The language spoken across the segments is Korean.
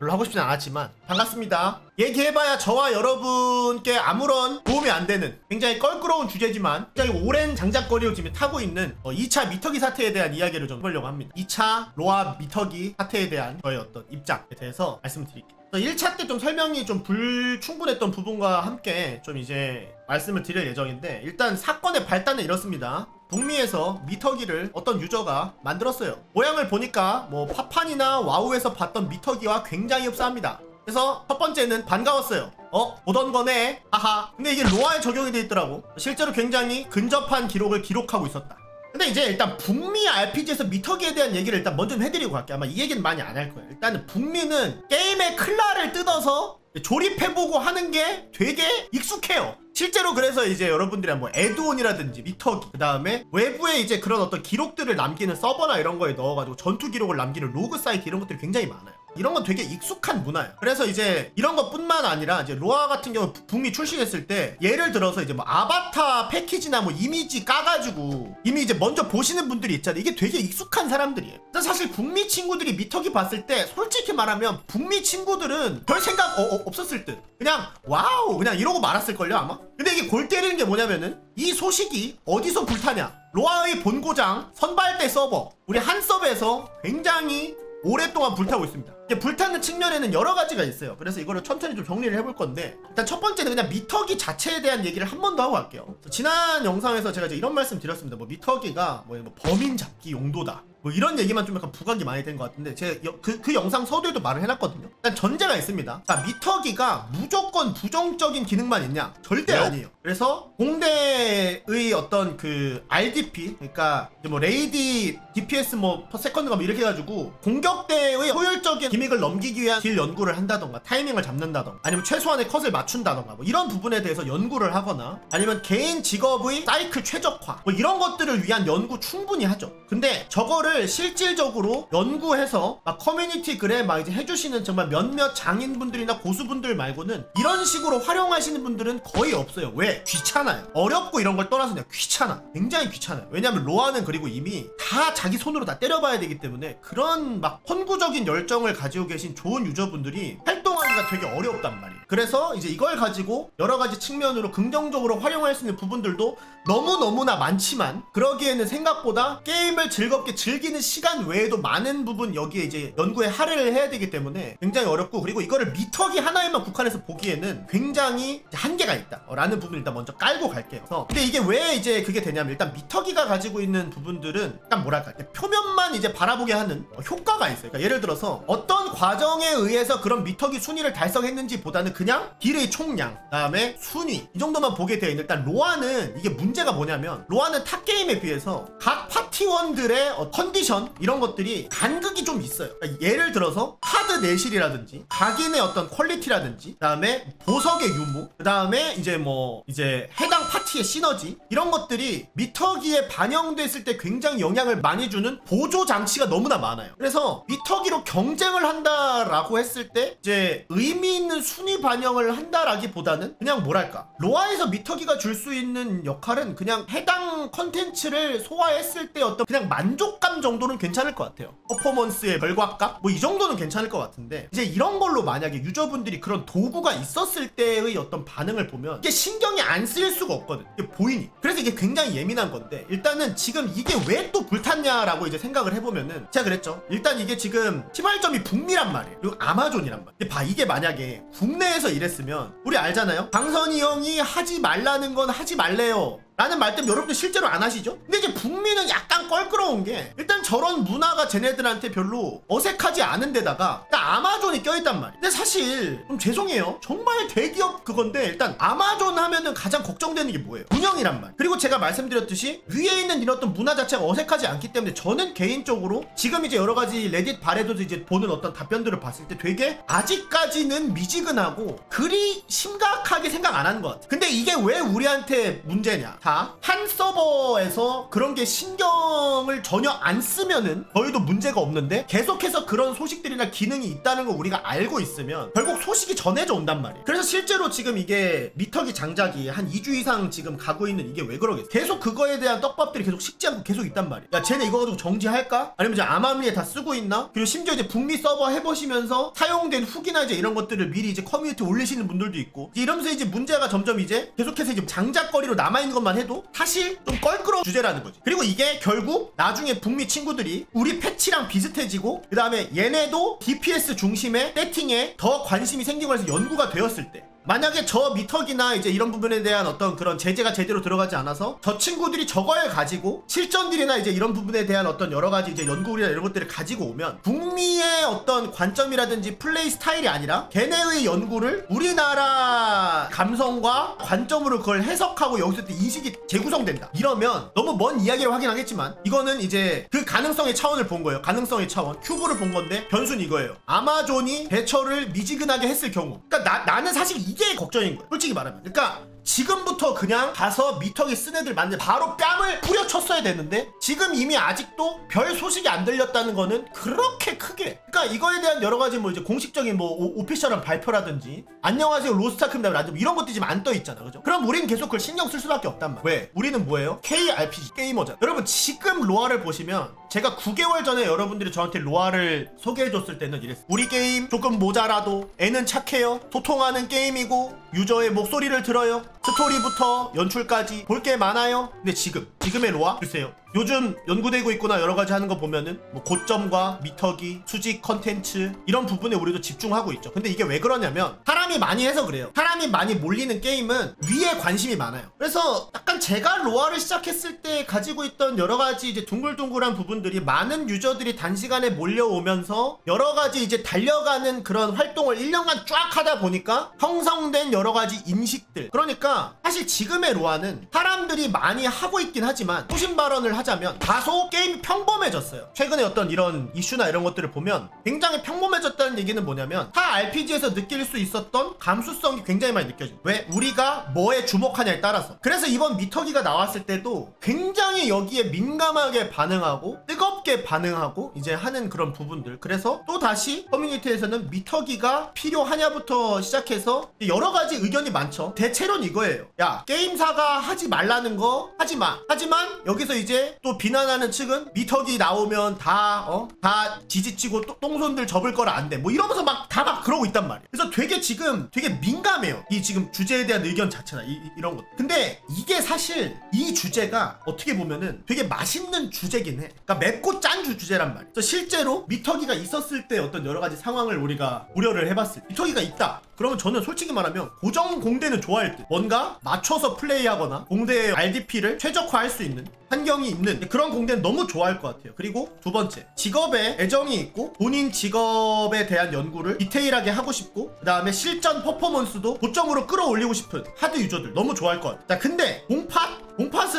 별로 하고 싶진 않았지만 반갑습니다. 얘기해봐야 저와 여러분께 아무런 도움이 안 되는 굉장히 껄끄러운 주제지만 굉장히 오랜 장작거리를 지금 타고 있는 어, 2차 미터기 사태에 대한 이야기를 좀 해보려고 합니다. 2차 로아 미터기 사태에 대한 저의 어떤 입장에 대해서 말씀드릴게요. 1차 때 좀 설명이 좀 불충분했던 부분과 함께 좀 이제 말씀을 드릴 예정인데 일단 사건의 발단은 이렇습니다. 북미에서 미터기를 어떤 유저가 만들었어요. 모양을 보니까 뭐 파판이나 와우에서 봤던 미터기와 굉장히 흡사합니다. 그래서 첫 번째는 반가웠어요. 어? 보던 거네? 하하. 근데 이게 로아에 적용이 돼 있더라고. 실제로 굉장히 근접한 기록을 기록하고 있었다. 근데 이제 일단 북미 RPG에서 미터기에 대한 얘기를 일단 먼저 좀 해드리고 갈게요. 아마 이 얘기는 많이 안 할 거예요. 일단은 북미는 게임의 클라를 뜯어서 조립해보고 하는 게 되게 익숙해요. 실제로 그래서 이제 여러분들이 뭐 에드온이라든지 미터기 그 다음에 외부에 이제 그런 어떤 기록들을 남기는 서버나 이런 거에 넣어가지고 전투 기록을 남기는 로그 사이트 이런 것들이 굉장히 많아요. 이런 건 되게 익숙한 문화예요. 그래서 이제 이런 것뿐만 아니라 이제 로아 같은 경우 북미 출시했을 때 예를 들어서 이제 뭐 아바타 패키지나 뭐 이미지 까가지고 이미 이제 먼저 보시는 분들이 있잖아요. 이게 되게 익숙한 사람들이에요. 사실 북미 친구들이 미터기 봤을 때 솔직히 말하면 북미 친구들은 별 생각 어- 어- 없었을 듯. 그냥 와우 그냥 이러고 말았을걸요 아마. 근데 이게 골 때리는 게 뭐냐면은 이 소식이 어디서 불타냐? 로아의 본고장 선발대 서버 우리 한 서버에서 굉장히 오랫동안 불타고 있습니다. 이제 불타는 측면에는 여러 가지가 있어요. 그래서 이거를 천천히 좀 정리를 해볼 건데 일단 첫 번째는 그냥 미터기 자체에 대한 얘기를 한 번 더 하고 갈게요. 지난 영상에서 제가 이제 이런 말씀 드렸습니다. 뭐 미터기가 뭐, 뭐 범인 잡기 용도다. 뭐 이런 얘기만 좀 약간 부각이 많이 된 것 같은데 제가 그, 그 영상 서두에도 말을 해놨거든요. 일단 전제가 있습니다. 자 미터기가 무조건 부정적인 기능만 있냐? 절대 왜요? 아니에요. 그래서 공대의 어떤 그 RDP 그러니까 뭐 레이디 DPS 뭐퍼 세컨드가 뭐 이렇게 해가지고 공격대의 효율적인 기믹을 넘기기 위한 딜 연구를 한다던가 타이밍을 잡는다던가 아니면 최소한의 컷을 맞춘다던가 뭐 이런 부분에 대해서 연구를 하거나 아니면 개인 직업의 사이클 최적화 뭐 이런 것들을 위한 연구 충분히 하죠. 근데 저거를 실질적으로 연구해서 막 커뮤니티 글에 막 이제 해주시는 정말 몇몇 장인분들이나 고수분들 말고는 이런 식으로 활용하시는 분들은 거의 없어요. 왜? 귀찮아요. 어렵고 이런 걸 떠나서 그냥 귀찮아. 굉장히 귀찮아요. 왜냐하면 로아는 그리고 이미 다 자기 손으로 다 때려봐야 되기 때문에 그런 막 선구적인 열정을 가지고 계신 좋은 유저분들이 활동하 기가 되게 어렵단 말이에요. 그래서 이제 이걸 가지고 여러 가지 측면으로 긍정적으로 활용할 수 있는 부분들도 너무너무나 많지만 그러기에는 생각보다 게임을 즐겁게 즐기는 시간 외에도 많은 부분 여기에 이제 연구에 할애를 해야 되기 때문에 굉장히 어렵고 그리고 이거를 미터기 하나에만 국한해서 보기에는 굉장히 한계가 있다 라는 부분을 일단 먼저 깔고 갈게요. 근데 이게 왜 이제 그게 되냐면 일단 미터기가 가지고 있는 부분들은 약간 뭐랄까 표면만 이제 바라보게 하는 어, 효과가 있어요. 그러니까 예를 들어서 어떤 과정에 의해서 그런 미터기 순위 를 달성했는지 보다는 그냥 딜의 총량, 그다음에 순위 이 정도만 보게 되어 있는 일단 로아는 이게 문제가 뭐냐면 로아는 탑 게임에 비해서 각 파티원들의 어, 컨디션 이런 것들이 간극이 좀 있어요. 그러니까 예를 들어서 카드 내실이라든지 각인의 어떤 퀄리티라든지 그다음에 보석의 유무 그다음에 이제 뭐 이제 해당 파티의 시너지 이런 것들이 미터기에 반영됐을 때 굉장히 영향을 많이 주는 보조 장치가 너무나 많아요. 그래서 미터기로 경쟁을 한다라고 했을 때 이제 의미 있는 순위 반영을 한다라기보다는 그냥 뭐랄까 로아에서 미터기가 줄 수 있는 역할은 그냥 해당 컨텐츠를 소화했을 때 어떤 그냥 만족감 정도는 괜찮을 것 같아요. 퍼포먼스의 결과값 뭐 이 정도는 괜찮을 것 같은데 이제 이런 걸로 만약에 유저분들이 그런 도구가 있었을 때의 어떤 반응을 보면 이게 신경이 안 쓰일 수가 없거든. 이게 보이니. 그래서 이게 굉장히 예민한 건데 일단은 지금 이게 왜 또 불탔냐라고 이제 생각을 해보면은 제가 그랬죠. 일단 이게 지금 시발점이 북미란 말이에요. 그리고 아마존이란 말. 근데 봐 이게 만약에 국내에서 이랬으면 우리 알잖아요. 강선이 형이 하지 말라는 건 하지 말래요. 라는 말 때문에 여러분들 실제로 안 하시죠? 근데 이제 북미는 약간 껄끄러운 게 일단 저런 문화가 쟤네들한테 별로 어색하지 않은 데다가 일단 아마존이 껴있단 말이에요. 근데 사실 좀 죄송해요. 정말 대기업 그건데 일단 아마존 하면은 가장 걱정되는 게 뭐예요? 운영이란 말. 그리고 제가 말씀드렸듯이 위에 있는 이런 어떤 문화 자체가 어색하지 않기 때문에 저는 개인적으로 지금 이제 여러 가지 레딧 발에도 이제 보는 어떤 답변들을 봤을 때 되게 아직까지는 미지근하고 그리 심각하게 생각 안 하는 것 같아. 근데 이게 왜 우리한테 문제냐? 다 한 서버에서 그런 게 신경을 전혀 안 쓰. 뺐으면은 저희도 문제가 없는데 계속해서 그런 소식들이나 기능이 있다는 걸 우리가 알고 있으면 결국 소식이 전해져 온단 말이에요. 그래서 실제로 지금 이게 미터기 장작이 한 2주 이상 지금 가고 있는 이게 왜 그러겠어? 계속 그거에 대한 떡밥들이 계속 식지 않고 계속 있단 말이야. 야, 쟤네 이거 가지고 정지할까? 아니면 이제 암암리에 다 쓰고 있나? 그리고 심지어 이제 북미 서버 해보시면서 사용된 후기나 이제 이런 것들을 미리 이제 커뮤니티 올리시는 분들도 있고 이러면서 이제 문제가 점점 이제 계속해서 이제 장작거리로 남아있는 것만 해도 사실 좀 껄끄러운 주제라는 거지. 그리고 이게 결국 나중에 북미 친구들이 우리 패치랑 비슷해지고 그 다음에 얘네도 DPS 중심의 세팅에 더 관심이 생기고 해서 연구가 되었을 때 만약에 저 미터기나 이제 이런 부분에 대한 어떤 그런 제재가 제대로 들어가지 않아서 저 친구들이 저걸 가지고 실전들이나 이제 이런 부분에 대한 어떤 여러 가지 이제 연구나 이런 것들을 가지고 오면 북미의 어떤 관점이라든지 플레이 스타일이 아니라 걔네의 연구를 우리나라 감성과 관점으로 그걸 해석하고 여기서 또 인식이 재구성된다. 이러면 너무 먼 이야기를 하긴 하겠지만 이거는 이제 그 가능성의 차원을 본 거예요. 가능성의 차원. 큐브를 본 건데 변수는 이거예요. 아마존이 대처를 미지근하게 했을 경우. 그러니까 나, 나는 사실 이게 걱정인 거야. 솔직히 말하면. 그러니까 지금부터 그냥 가서 미터기 쓴 애들 만들 바로 뺨을 뿌려쳤어야 되는데 지금 이미 아직도 별 소식이 안 들렸다는 거는 그렇게 크게. 그러니까 이거에 대한 여러 가지 뭐 이제 공식적인 뭐 오, 피셜한 발표라든지 안녕하세요 로스타크입니다. 이런 것도 지금 안 떠 있잖아. 그죠? 그럼 우리는 계속 그걸 신경 쓸 수밖에 없단 말이야. 왜? 우리는 뭐예요? KRPG 게이머잖아. 여러분 지금 로아를 보시면 제가 9개월 전에 여러분들이 저한테 로아를 소개해줬을 때는 이랬어요. 우리 게임 조금 모자라도 애는 착해요. 소통하는 게임이고 유저의 목소리를 들어요 스토리부터 연출까지 볼 게 많아요. 근데 지금 지금의 로아 글쎄요. 요즘 연구되고 있구나 여러 가지 하는 거 보면은 뭐 고점과 미터기, 수직 컨텐츠 이런 부분에 우리도 집중하고 있죠. 근데 이게 왜 그러냐면 사람이 많이 해서 그래요. 사람이 많이 몰리는 게임은 위에 관심이 많아요. 그래서 약간 제가 로아를 시작했을 때 가지고 있던 여러 가지 이제 둥글둥글한 부분들이 많은 유저들이 단시간에 몰려오면서 여러 가지 이제 달려가는 그런 활동을 1년간 쫙 하다 보니까 형성된 여러 가지 인식들. 그러니까 사실 지금의 로아는 사람들이 많이 하고 있긴 하지만 소신 발언을 하자면 다소 게임이 평범해졌어요. 최근에 어떤 이런 이슈나 이런 것들을 보면 굉장히 평범해졌다는 얘기는 뭐냐면 타 RPG에서 느낄 수 있었던 감수성이 굉장히 많이 느껴져요. 왜? 우리가 뭐에 주목하냐에 따라서. 그래서 이번 미터기가 나왔을 때도 굉장히 여기에 민감하게 반응하고 뜨겁게 반응하고 이제 하는 그런 부분들. 그래서 또 다시 커뮤니티에서는 미터기가 필요하냐부터 시작해서 여러 가지 의견이 많죠. 대체론 이거예요. 야, 게임사가 하지 말라는 거 하지 마. 하지만 여기서 이제 또 비난하는 측은 미터기 나오면 다, 어? 다 지지치고 또- 똥손들 접을 거라 안 돼. 뭐 이러면서 막 다 막 그러고 있단 말이에요. 그래서 되게 지금 되게 민감해요. 이 지금 주제에 대한 의견 자체나 이, 이- 이런 것. 근데 이게 사실 이 주제가 어떻게 보면은 되게 맛있는 주제긴 해. 그러니까 맵고 짠 주, 주제란. 그래서 실제로 미터기가 있었을 때 어떤 여러 가지 상황을 우리가 우려를 해봤을 때 미터기가 있다. 그러면 저는 솔직히 말하면 고정 공대는 좋아할 듯. 뭔가 맞춰서 플레이하거나 공대의 RDP를 최적화할 수 있는 환경이 있는 그런 공대는 너무 좋아할 것 같아요. 그리고 두 번째, 직업에 애정이 있고 본인 직업에 대한 연구를 디테일하게 하고 싶고 그 다음에 실전 퍼포먼스도 고점으로 끌어올리고 싶은 하드 유저들 너무 좋아할 것 같아요. 자, 근데 봉팟?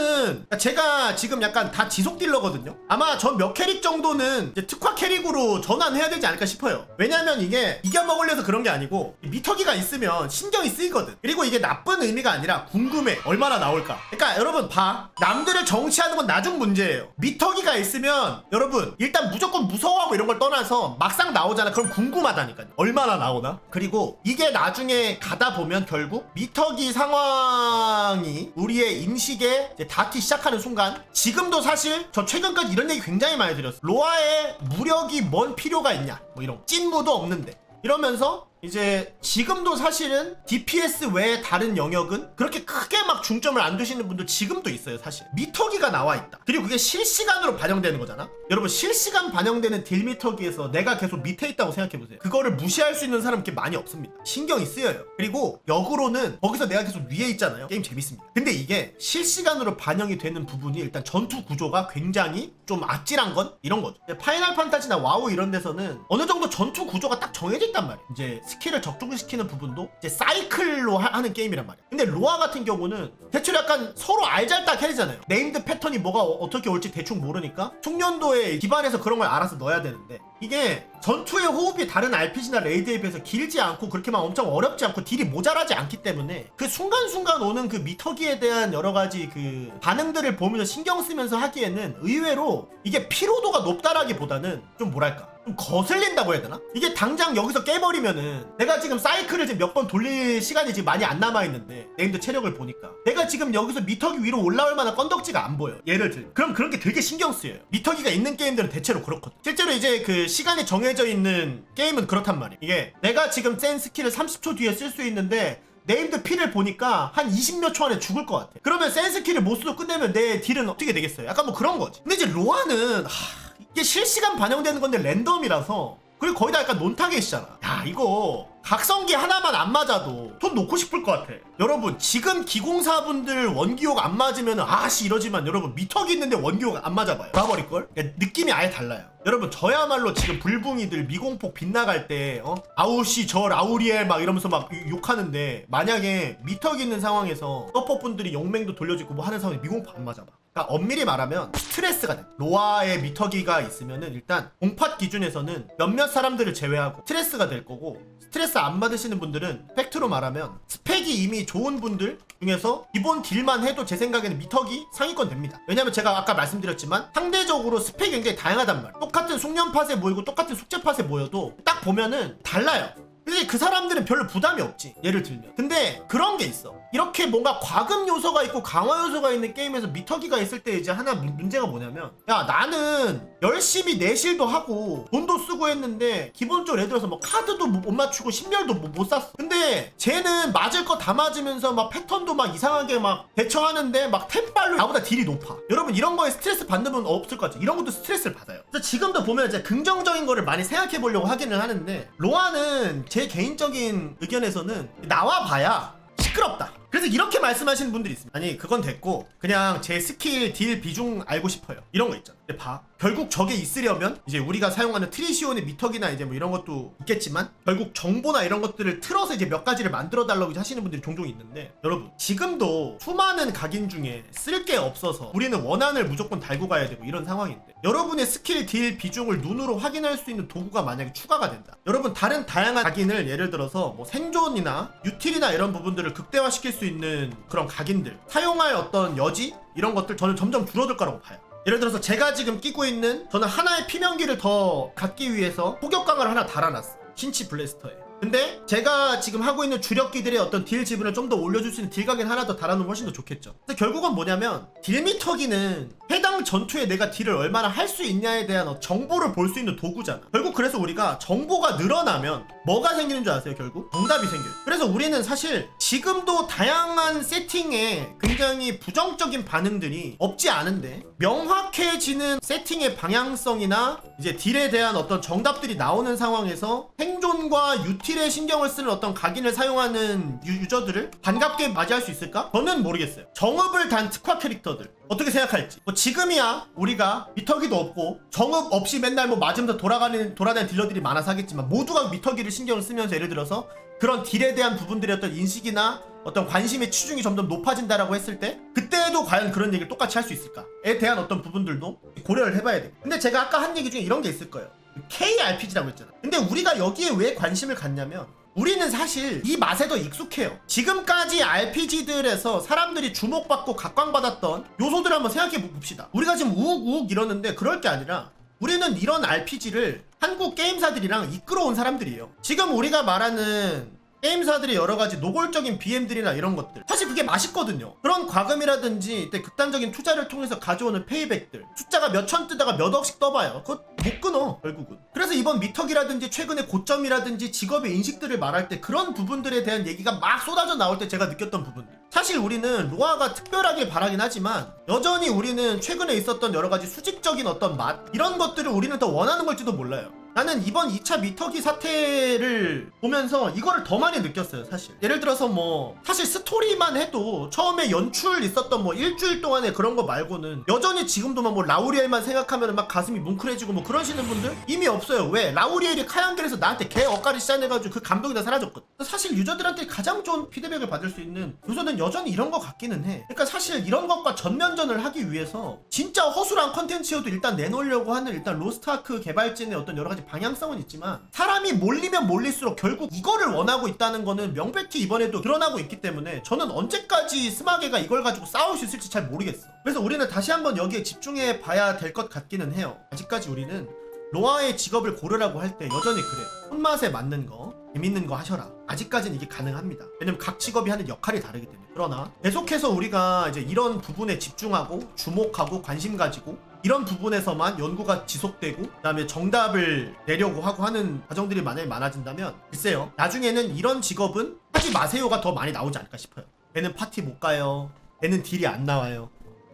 봉팟은 제가 지금 약간 다 지속 딜러거든요. 아마 전 몇 캐릭 정도는 특화 캐릭으로 전환해야 되지 않을까 싶어요. 왜냐면 이게 이겨 먹으려서 그런 게 아니고 미터기가 있으면 신경이 쓰이거든. 그리고 이게 나쁜 의미가 아니라 궁금해. 얼마나 나올까. 그러니까 여러분 봐. 남들을 정치하는 건 나중 문제예요. 미터기가 있으면 여러분 일단 무조건 무서워하고 이런 걸 떠나서 막상 나오잖아. 그럼 궁금하다니까요. 얼마나 나오나? 그리고 이게 나중에 가다 보면 결국 미터기 상황이 우리의 인식에 닿기 시작하는 순간 지금도 사실 저 최근까지 이런 얘기 굉장히 많이 드렸어. 로아의 무력이 뭔 필요가 있냐? 뭐 이런 거. 찐무도 없는데. 이러면서 이제 지금도 사실은 DPS 외에 다른 영역은 그렇게 크게 막 중점을 안 두시는 분들 지금도 있어요 사실. 미터기가 나와 있다. 그리고 그게 실시간으로 반영되는 거잖아. 여러분 실시간 반영되는 딜 미터기에서 내가 계속 밑에 있다고 생각해보세요. 그거를 무시할 수 있는 사람 이렇게 많이 없습니다. 신경이 쓰여요. 그리고 역으로는 거기서 내가 계속 위에 있잖아요. 게임 재밌습니다. 근데 이게 실시간으로 반영이 되는 부분이 일단 전투 구조가 굉장히 좀 아찔한 건 이런 거죠. 파이널 판타지나 와우 이런 데서는 어느 정도 전투 구조가 딱 정해져 있단 말이에요. 이제 스킬을 적중시키는 부분도 이제 사이클로 하, 는 게임이란 말이야. 근데 로아 같은 경우는 대체로 약간 서로 알잘딱 해야 되잖아요. 네임드 패턴이 뭐가 어, 떻게 올지 대충 모르니까 숙련도에 기반해서 그런 걸 알아서 넣어야 되는데 이게 전투의 호흡이 다른 RPG나 레이드에 비해서 길지 않고 그렇게 막 엄청 어렵지 않고 딜이 모자라지 않기 때문에 그 순간순간 오는 그 미터기에 대한 여러 가지 그 반응들을 보면서 신경 쓰면서 하기에는 의외로 이게 피로도가 높다라기보다는 좀 뭐랄까 좀 거슬린다고 해야 되나? 이게 당장 여기서 깨버리면은 내가 지금 사이클을 지금 몇 번 돌릴 시간이 지금 많이 안 남아있는데 네임드 체력을 보니까 내가 지금 여기서 미터기 위로 올라올 만한 건덕지가 안 보여 예를 들 그럼 그런 게 되게 신경 쓰여요 미터기가 있는 게임들은 대체로 그렇거든 실제로 이제 그 시간이 정해져 있는 게임은 그렇단 말이야 이게 내가 지금 센 스킬을 30초 뒤에 쓸 수 있는데 네임드 피를 보니까 한 20몇 초 안에 죽을 것 같아. 그러면 센스키를 못 쓰고 끝내면 내 딜은 어떻게 되겠어요? 약간 뭐 그런 거지. 근데 이제 로아는 하, 이게 실시간 반영되는 건데 랜덤이라서 그리고 거의 다 약간 논타겟이잖아. 야 이거 각성기 하나만 안 맞아도 돈 놓고 싶을 것 같아. 여러분 지금 기공사분들 원기호가 안 맞으면 아씨 이러지만 여러분 미터기 있는데 원기호가 안 맞아봐요. 봐버릴걸? 그러니까 느낌이 아예 달라요. 여러분 저야말로 지금 불붕이들 미공폭 빗나갈 때 어? 아우씨 저 라우리엘 막 이러면서 막 욕- 욕하는데 만약에 미터기 있는 상황에서 서퍼분들이 용맹도 돌려주고 뭐 하는 상황에 미공폭 안 맞아봐. 그러니까 엄밀히 말하면 스트레스가 돼. 로아의 미터기가 있으면은 일단 공팟 기준에서는 몇몇 사람들을 제외하고 스트레스가 될 거고 스트레스 안 받으시는 분들은 팩트로 말하면 스펙이 이미 좋은 분들 중에서 기본 딜만 해도 제 생각에는 미터기 상위권 됩니다. 왜냐면 제가 아까 말씀드렸지만 상대적으로 스펙이 굉장히 다양하단 말이에요. 똑같은 숙련 팟에 모이고 똑같은 숙제 팟에 모여도 딱 보면은 달라요. 근데 그 사람들은 별로 부담이 없지. 예를 들면. 근데 그런 게 있어. 이렇게 뭔가 과금 요소가 있고 강화 요소가 있는 게임에서 미터기가 있을 때 이제 하나 문- 문제가 뭐냐면 야 나는 열심히 내실도 하고 돈도 쓰고 했는데 기본적으로 예를 들어서 뭐 카드도 못못 맞추고 신멸도 못- 못 샀어. 근데 쟤는 맞을 거 다 맞으면서 막 패턴도 막 이상하게 막 대처하는데 막 템빨로 나보다 딜이 높아. 여러분 이런 거에 스트레스 받는 분 없을 것 같죠? 이런 것도 스트레스를 받아요. 그래서 지금도 보면 이제 긍정적인 거를 많이 생각해 보려고 하기는 하는데 로아는 제 개인적인 의견에서는 나와 봐야 시끄럽다. 그래서 이렇게 말씀하시는 분들이 있습니다. 아니 그건 됐고 그냥 제 스킬 딜 비중 알고 싶어요. 이런 거 있잖아. 근데 봐. 결국 저게 있으려면 이제 우리가 사용하는 트리시온의 미터기나 이제 뭐 이런 것도 있겠지만 결국 정보나 이런 것들을 틀어서 이제 몇 가지를 만들어 달라고 하시는 분들이 종종 있는데 여러분 지금도 수많은 각인 중에 쓸 게 없어서 우리는 원한을 무조건 달고 가야 되고 이런 상황인데 여러분의 스킬 딜 비중을 눈으로 확인할 수 있는 도구가 만약에 추가가 된다. 여러분 다른 다양한 각인을 예를 들어서 뭐 생존이나 유틸이나 이런 부분들을 극대화시킬 수 있는 그런 각인들 사용할 어떤 여지 이런 것들 저는 점점 줄어들 거라고 봐요. 예를 들어서 제가 지금 끼고 있는 저는 하나의 피명기를 더 갖기 위해서 포격강을 하나 달아놨어. 신치 블래스터에. 근데 제가 지금 하고 있는 주력기들의 어떤 딜 지분을 좀 더 올려줄 수 있는 딜 각인 하나 더 달아놓으면 훨씬 더 좋겠죠. 그래서 결국은 뭐냐면 딜미터기는 해당 전투에 내가 딜을 얼마나 할 수 있냐에 대한 어- 정보를 볼 수 있는 도구잖아. 결국 그래서 우리가 정보가 늘어나면 뭐가 생기는 줄 아세요? 결국 정답이 생겨요. 그래서 우리는 사실 지금도 다양한 세팅에 굉장히 부정적인 반응들이 없지 않은데 명확해지는 세팅의 방향성이나 이제 딜에 대한 어떤 정답들이 나오는 상황에서 생존과 유틸에 신경을 쓰는 어떤 각인을 사용하는 유, 유저들을 반갑게 맞이할 수 있을까? 저는 모르겠어요. 정읍을 단 특화 캐릭터들 어떻게 생각할지. 뭐 지금이야 우리가 미터기도 없고 정읍 없이 맨날 뭐 맞으면서 돌아가는 돌아다니는 딜러들이 많아서 하겠지만 모두가 미터기를 신경을 쓰면서 예를 들어서 그런 딜에 대한 부분들의 어떤 인식이나 어떤 관심의 치중이 점점 높아진다라고 했을 때 그때도 과연 그런 얘기를 똑같이 할 수 있을까에 대한 어떤 부분들도 고려를 해봐야 돼. 근데 제가 아까 한 얘기 중에 이런 게 있을 거예요. KRPG라고 했잖아. 근데 우리가 여기에 왜 관심을 갖냐면 우리는 사실 이 맛에 더 익숙해요. 지금까지 RPG들에서 사람들이 주목받고 각광받았던 요소들을 한번 생각해 봅시다. 우리가 지금 우욱우욱 이러는데 그럴 게 아니라 우리는 이런 RPG를 한국 게임사들이랑 이끌어온 사람들이에요. 지금 우리가 말하는 게임사들의 여러 가지 노골적인 BM들이나 이런 것들. 사실 그게 맛있거든요. 그런 과금이라든지 이때 극단적인 투자를 통해서 가져오는 페이백들. 숫자가 몇 천 뜨다가 몇 억씩 떠봐요. 그거 못 끊어 결국은. 그래서 이번 미터기라든지 최근의 고점이라든지 직업의 인식들을 말할 때 그런 부분들에 대한 얘기가 막 쏟아져 나올 때 제가 느꼈던 부분들. 사실 우리는 로아가 특별하게 바라긴 하지만 여전히 우리는 최근에 있었던 여러 가지 수직적인 어떤 맛? 이런 것들을 우리는 더 원하는 걸지도 몰라요 나는 이번 2차 미터기 사태를 보면서 이거를 더 많이 느꼈어요 사실. 예를 들어서 뭐 사실 스토리만 해도 처음에 연출 있었던 뭐 일주일 동안에 그런 거 말고는 여전히 지금도 막 뭐 라우리엘만 생각하면 막 가슴이 뭉클해지고 뭐 그러시는 분들 이미 없어요. 왜? 라우리엘이 카양겔에서 나한테 개 억까리 시작해가지고 그 감동이 다 사라졌거든. 사실 유저들한테 가장 좋은 피드백을 받을 수 있는 요소는 여전히 이런 것 같기는 해. 그러니까 사실 이런 것과 전면전을 하기 위해서 진짜 허술한 컨텐츠여도 일단 내놓으려고 하는 일단 로스트아크 개발진의 어떤 여러 가지 방향성은 있지만 사람이 몰리면 몰릴수록 결국 이거를 원하고 있다는 거는 명백히 이번에도 드러나고 있기 때문에 저는 언제까지 스마게가 이걸 가지고 싸울 수 있을지 잘 모르겠어. 그래서 우리는 다시 한번 여기에 집중해 봐야 될 것 같기는 해요. 아직까지 우리는 로아의 직업을 고르라고 할 때 여전히 그래. 손맛에 맞는 거 재밌는 거 하셔라. 아직까지는 이게 가능합니다. 왜냐면 각 직업이 하는 역할이 다르기 때문에. 그러나 계속해서 우리가 이제 이런 부분에 집중하고 주목하고 관심 가지고 이런 부분에서만 연구가 지속되고 그다음에 정답을 내려고 하고 하는 과정들이 만약에 많아진다면 글쎄요 나중에는 이런 직업은 하지 마세요가 더 많이 나오지 않을까 싶어요. 걔는 파티 못 가요. 걔는 딜이 안 나와요.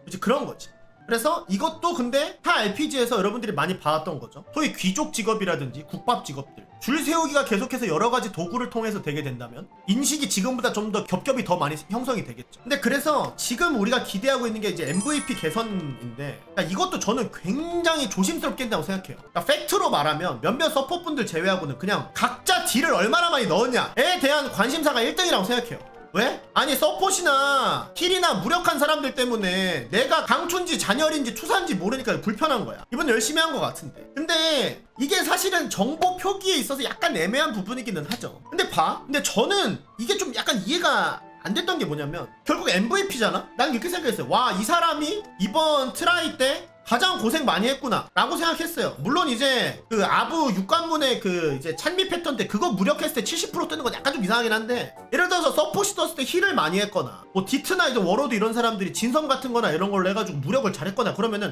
이제 그런 거지 그래서 이것도 근데 타 RPG에서 여러분들이 많이 봐왔던 거죠. 소위 귀족 직업이라든지 국밥 직업들. 줄 세우기가 계속해서 여러 가지 도구를 통해서 되게 된다면 인식이 지금보다 좀 더 겹겹이 더 많이 형성이 되겠죠. 근데 그래서 지금 우리가 기대하고 있는 게 이제 MVP 개선인데 그러니까 이것도 저는 굉장히 조심스럽게 한다고 생각해요. 그러니까 팩트로 말하면 몇몇 서포분들 제외하고는 그냥 각자 딜을 얼마나 많이 넣었냐에 대한 관심사가 1등이라고 생각해요. 왜? 아니 서폿이나 힐이나 무력한 사람들 때문에 내가 강촌지 잔열인지 투사인지 모르니까 불편한 거야. 이번 열심히 한 것 같은데. 근데 이게 사실은 정보 표기에 있어서 약간 애매한 부분이기는 하죠. 근데 봐. 근데 저는 이게 좀 약간 이해가 안 됐던 게 뭐냐면 결국 MVP잖아? 난 이렇게 생각했어요. 와 이 사람이 이번 트라이 때 가장 고생 많이 했구나 라고 생각했어요. 물론 이제 그 아부 육관문의 그 이제 찬미 패턴 때 그거 무력했을 때 70% 뜨는 건 약간 좀 이상하긴 한데 예를 들어서 서폿이 떴을 때 힐을 많이 했거나 뭐 디트나 이제 워로드 이런 사람들이 진성 같은 거나 이런 걸로 해가지고 무력을 잘했거나 그러면은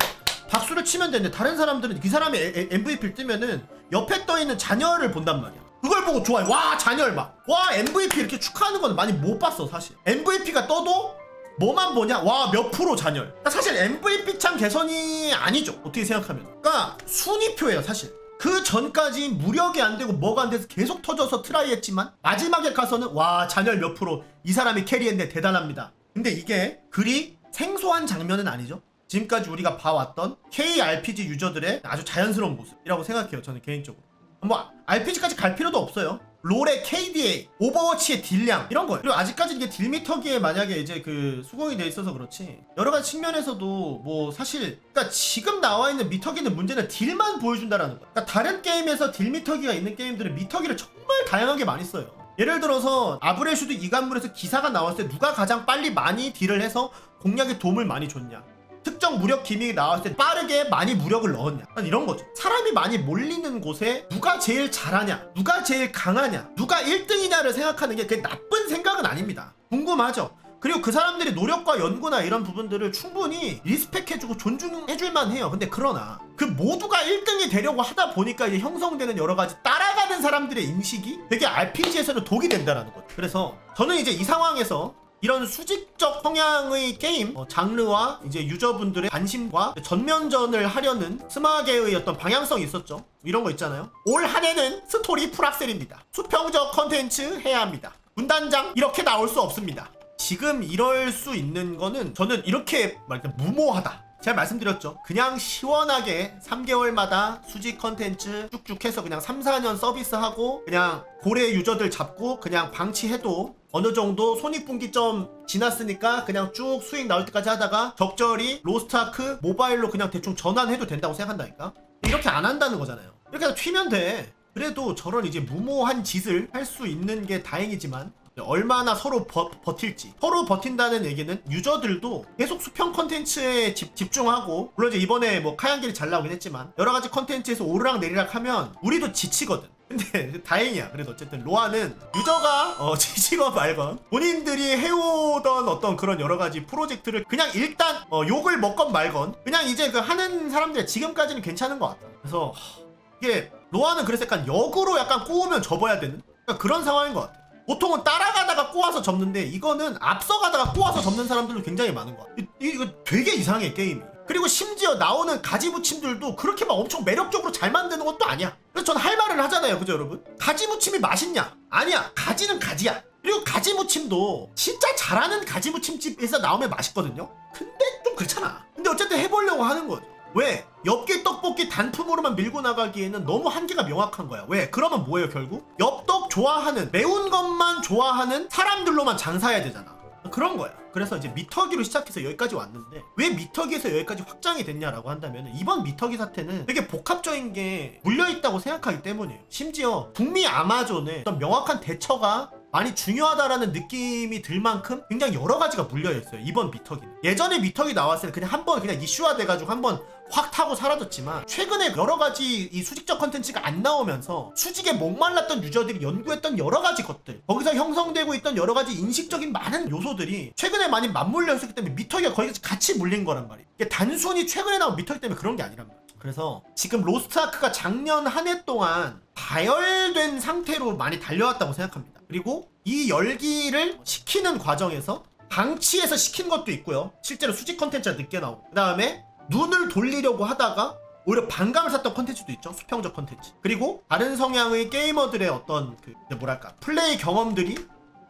박수를 치면 되는데 다른 사람들은 그 사람이 MVP를 뜨면은 옆에 떠있는 잔열을 본단 말이야. 그걸 보고 좋아해. 와 잔열 막와 MVP 이렇게 축하하는 건 많이 못 봤어 사실. MVP가 떠도 뭐만 보냐? 와, 몇 프로 잔열. 그러니까 사실 MVP 창 개선이 아니죠. 어떻게 생각하면. 그러니까 순위표예요, 사실. 그 전까지 무력이 안 되고 뭐가 안 돼서 계속 터져서 트라이 했지만 마지막에 가서는 와, 잔열 몇 프로. 이 사람이 캐리했는데 대단합니다. 근데 이게 그리 생소한 장면은 아니죠. 지금까지 우리가 봐왔던 KRPG 유저들의 아주 자연스러운 모습이라고 생각해요. 저는 개인적으로. 뭐 RPG까지 갈 필요도 없어요. 롤의 KDA, 오버워치의 딜량 이런 거예요. 그리고 아직까지 이게 딜미터기에 만약에 이제 그 수긍이 돼 있어서 그렇지 여러 가지 측면에서도 뭐 사실 그러니까 지금 나와 있는 미터기는 문제는 딜만 보여준다라는 거야. 그러니까 다른 게임에서 딜미터기가 있는 게임들은 미터기를 정말 다양하게 많이 써요. 예를 들어서 아브레슈드 이간물에서 기사가 나왔을 때 누가 가장 빨리 많이 딜을 해서 공략에 도움을 많이 줬냐. 특정 무력 기믹이 나왔을 때 빠르게 많이 무력을 넣었냐? 이런 거죠. 사람이 많이 몰리는 곳에 누가 제일 잘하냐? 누가 제일 강하냐? 누가 1등이냐를 생각하는 게 그게 나쁜 생각은 아닙니다. 궁금하죠? 그리고 그 사람들의 노력과 연구나 이런 부분들을 충분히 리스펙해주고 존중해줄만 해요. 근데 그러나 그 모두가 1등이 되려고 하다 보니까 이제 형성되는 여러 가지 따라가는 사람들의 인식이 되게 RPG에서는 독이 된다라는 거죠. 그래서 저는 이제 이 상황에서 이런 수직적 성향의 게임 어, 장르와 이제 유저분들의 관심과 전면전을 하려는 스마게의 어떤 방향성이 있었죠. 이런 거 있잖아요. 올 한해는 스토리 풀악셀입니다. 수평적 컨텐츠 해야 합니다. 군단장 이렇게 나올 수 없습니다. 지금 이럴 수 있는 거는 저는 이렇게 말까 무모하다. 제가 말씀드렸죠. 그냥 시원하게 3개월마다 수직 컨텐츠 쭉쭉 해서 그냥 3, 4년 서비스하고 그냥 고래 유저들 잡고 그냥 방치해도 어느 정도 손익분기점 지났으니까 그냥 쭉 수익 나올 때까지 하다가 적절히 로스트아크 모바일로 그냥 대충 전환해도 된다고 생각한다니까? 이렇게 안 한다는 거잖아요. 이렇게 튀면 돼. 그래도 저런 이제 무모한 짓을 할 수 있는 게 다행이지만 얼마나 서로 버, 버틸지 서로 버틴다는 얘기는 유저들도 계속 수평 컨텐츠에 집, 집중하고 물론 이제 이번에 뭐 카양길이 잘 나오긴 했지만 여러 가지 컨텐츠에서 오르락 내리락 하면 우리도 지치거든 근데 다행이야 그래도 어쨌든 로아는 유저가 어, 지치건 말건 본인들이 해오던 어떤 그런 여러 가지 프로젝트를 그냥 일단 어, 욕을 먹건 말건 그냥 이제 그 하는 사람들 지금까지는 괜찮은 것 같아 그래서 하, 이게 로아는 그래서 약간 역으로 약간 꼬우면 접어야 되는 그런 상황인 것 같아 보통은 따라가다가 꼬아서 접는데 이거는 앞서가다가 꼬아서 접는 사람들도 굉장히 많은 거야. 이, 이거 되게 이상해 게임이. 그리고 심지어 나오는 가지 무침들도 그렇게 막 엄청 매력적으로 잘 만드는 것도 아니야. 그래서 전 할 말을 하잖아요. 그죠, 여러분? 가지 무침이 맛있냐? 아니야. 가지는 가지야. 그리고 가지 무침도 진짜 잘하는 가지 무침집에서 나오면 맛있거든요. 근데 좀 그렇잖아. 근데 어쨌든 해보려고 하는 거죠. 왜? 엽기 떡볶이 단품으로만 밀고 나가기에는 너무 한계가 명확한 거야. 왜? 그러면 뭐예요, 결국? 엽떡 좋아하는, 매운 것만 좋아하는 사람들로만 장사해야 되잖아. 그런 거야. 그래서 이제 미터기로 시작해서 여기까지 왔는데 왜 미터기에서 여기까지 확장이 됐냐라고 한다면 이번 미터기 사태는 되게 복합적인 게 물려 있다고 생각하기 때문이에요. 심지어 북미 아마존의 어떤 명확한 대처가 많이 중요하다라는 느낌이 들 만큼 굉장히 여러 가지가 물려 있어요. 이번 미터기는. 예전에 미터기 나왔을 때 그냥 한 번 그냥 이슈화 돼가지고 한 번 확 타고 사라졌지만 최근에 여러 가지 이 수직적 컨텐츠가 안 나오면서 수직에 목말랐던 유저들이 연구했던 여러 가지 것들 거기서 형성되고 있던 여러 가지 인식적인 많은 요소들이 최근에 많이 맞물려 있었기 때문에 미터기가 거의 같이 물린 거란 말이에요. 단순히 최근에 나온 미터기 때문에 그런 게 아니란 말이에요. 그래서 지금 로스트아크가 작년 한 해 동안 다열된 상태로 많이 달려왔다고 생각합니다. 그리고 이 열기를 식히는 과정에서 방치해서 식힌 것도 있고요. 실제로 수직 컨텐츠가 늦게 나오고. 그 다음에 눈을 돌리려고 하다가 오히려 반감을 샀던 컨텐츠도 있죠. 수평적 컨텐츠. 그리고 다른 성향의 게이머들의 어떤 그 뭐랄까 플레이 경험들이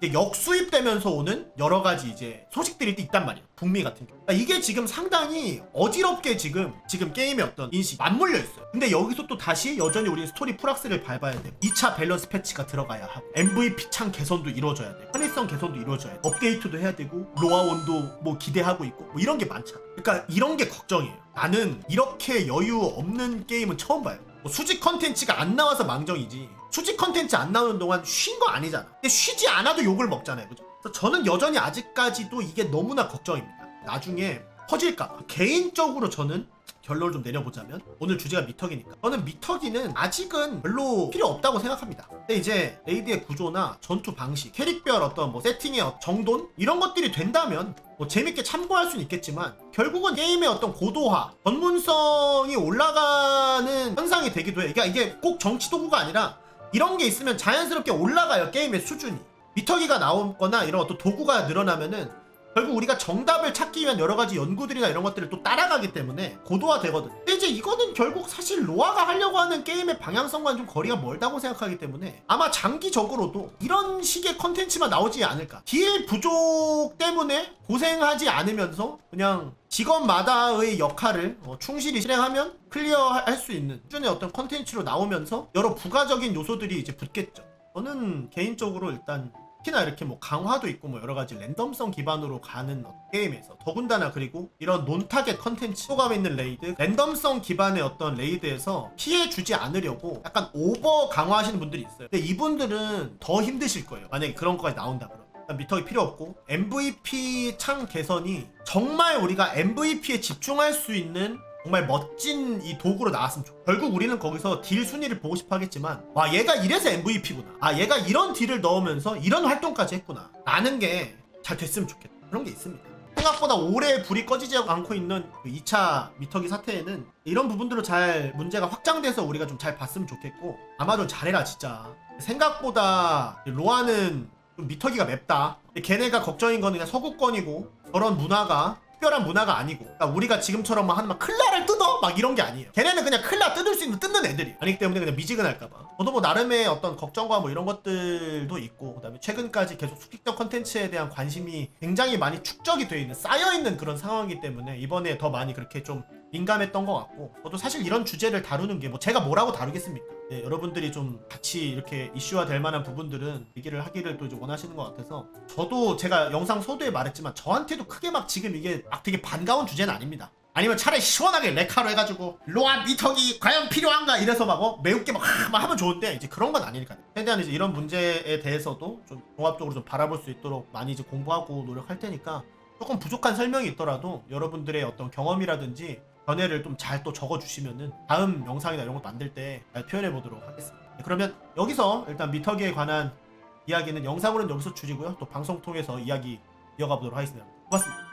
역수입되면서 오는 여러 가지 이제 소식들이 또 있단 말이야. 북미 같은 경우. 그러니까 이게 지금 상당히 어지럽게 지금 지금 게임의 어떤 인식 맞물려 있어요. 근데 여기서 또 다시 여전히 우리는 스토리 풀악스를 밟아야 돼. 2차 밸런스 패치가 들어가야 하고 MVP 창 개선도 이루어져야 돼. 편의성 개선도 이루어져야 돼. 업데이트도 해야 되고 로아 원도 뭐 기대하고 있고 뭐 이런 게 많잖아. 그러니까 이런 게 걱정이에요. 나는 이렇게 여유 없는 게임은 처음 봐요. 뭐 수직 컨텐츠가 안 나와서 망정이지. 수직 컨텐츠 안 나오는 동안 쉰 거 아니잖아. 근데 쉬지 않아도 욕을 먹잖아요. 그죠? 그래서 저는 여전히 아직까지도 이게 너무나 걱정입니다. 나중에 퍼질까? 개인적으로 저는 결론을 좀 내려보자면 오늘 주제가 미터기니까 저는 미터기는 아직은 별로 필요 없다고 생각합니다. 근데 이제 레이드의 구조나 전투 방식, 캐릭별 어떤 뭐 세팅의 어- 정돈 이런 것들이 된다면 뭐 재밌게 참고할 수는 있겠지만 결국은 게임의 어떤 고도화, 전문성이 올라가는 현상이 되기도 해. 그러니까 이게 꼭 정치 도구가 아니라 이런 게 있으면 자연스럽게 올라가요 게임의 수준이. 미터기가 나오거나 이런 어떤 도구가 늘어나면은 결국 우리가 정답을 찾기 위한 여러 가지 연구들이나 이런 것들을 또 따라가기 때문에 고도화 되거든. 근데 이제 이거는 결국 사실 로아가 하려고 하는 게임의 방향성과는 좀 거리가 멀다고 생각하기 때문에 아마 장기적으로도 이런 식의 컨텐츠만 나오지 않을까. 딜 부족 때문에 고생하지 않으면서 그냥 직업마다의 역할을 어, 충실히 실행하면 클리어할 수 있는 수준의 어떤 컨텐츠로 나오면서 여러 부가적인 요소들이 이제 붙겠죠. 저는 개인적으로 일단 특히나 이렇게 뭐 강화도 있고 뭐 여러 가지 랜덤성 기반으로 가는 어- 게임에서 더군다나 그리고 이런 논타겟 컨텐츠 소감 있는 레이드 랜덤성 기반의 어떤 레이드에서 피해 주지 않으려고 약간 오버 강화하시는 분들이 있어요. 근데 이분들은 더 힘드실 거예요. 만약에 그런 거까지 나온다 그러면. 미터기 필요 없고 MVP 창 개선이 정말 우리가 MVP에 집중할 수 있는 정말 멋진 이 도구로 나왔으면 좋겠어. 결국 우리는 거기서 딜 순위를 보고 싶어 하겠지만, 와, 얘가 이래서 MVP구나. 아, 얘가 이런 딜을 넣으면서 이런 활동까지 했구나. 라는 게 잘 됐으면 좋겠다. 그런 게 있습니다. 생각보다 오래 불이 꺼지지 않고 있는 그 2차 미터기 사태에는 이런 부분들로 잘 문제가 확장돼서 우리가 좀 잘 봤으면 좋겠고, 아마존 잘해라, 진짜. 생각보다 로아는 좀 미터기가 맵다. 걔네가 걱정인 거는 그냥 서구권이고, 저런 문화가 특별한 문화가 아니고 그러니까 우리가 지금처럼 막 하는 막 클라를 뜯어? 막 이런 게 아니에요. 걔네는 그냥 클라 뜯을 수 있는 뜯는 애들이 아니기 때문에 그냥 미지근할까봐. 저도 뭐 나름의 어떤 걱정과 뭐 이런 것들도 있고 그다음에 최근까지 계속 수직적 컨텐츠에 대한 관심이 굉장히 많이 축적이 되어 있는 쌓여 있는 그런 상황이기 때문에 이번에 더 많이 그렇게 좀 민감했던 것 같고 저도 사실 이런 주제를 다루는 게 뭐 제가 뭐라고 다루겠습니까 네, 여러분들이 좀 같이 이렇게 이슈화 될 만한 부분들은 얘기를 하기를 또 원하시는 것 같아서 저도 제가 영상 소두에 말했지만 저한테도 크게 막 지금 이게 막 되게 반가운 주제는 아닙니다. 아니면 차라리 시원하게 레카로 해가지고 로아 미터기 과연 필요한가 이래서 막 어, 매우게 막, 하- 막 하면 좋은데 이제 그런 건 아니니까요. 최대한 이제 이런 문제에 대해서도 좀 종합적으로 좀 바라볼 수 있도록 많이 이제 공부하고 노력할 테니까 조금 부족한 설명이 있더라도 여러분들의 어떤 경험이라든지 견해를 좀 잘 또 적어주시면은 다음 영상이나 이런 거 만들 때 잘 표현해 보도록 하겠습니다. 네, 그러면 여기서 일단 미터기에 관한 이야기는 영상으로는 여기서 줄이고요. 또 방송 통해서 이야기 이어가 보도록 하겠습니다. 고맙습니다.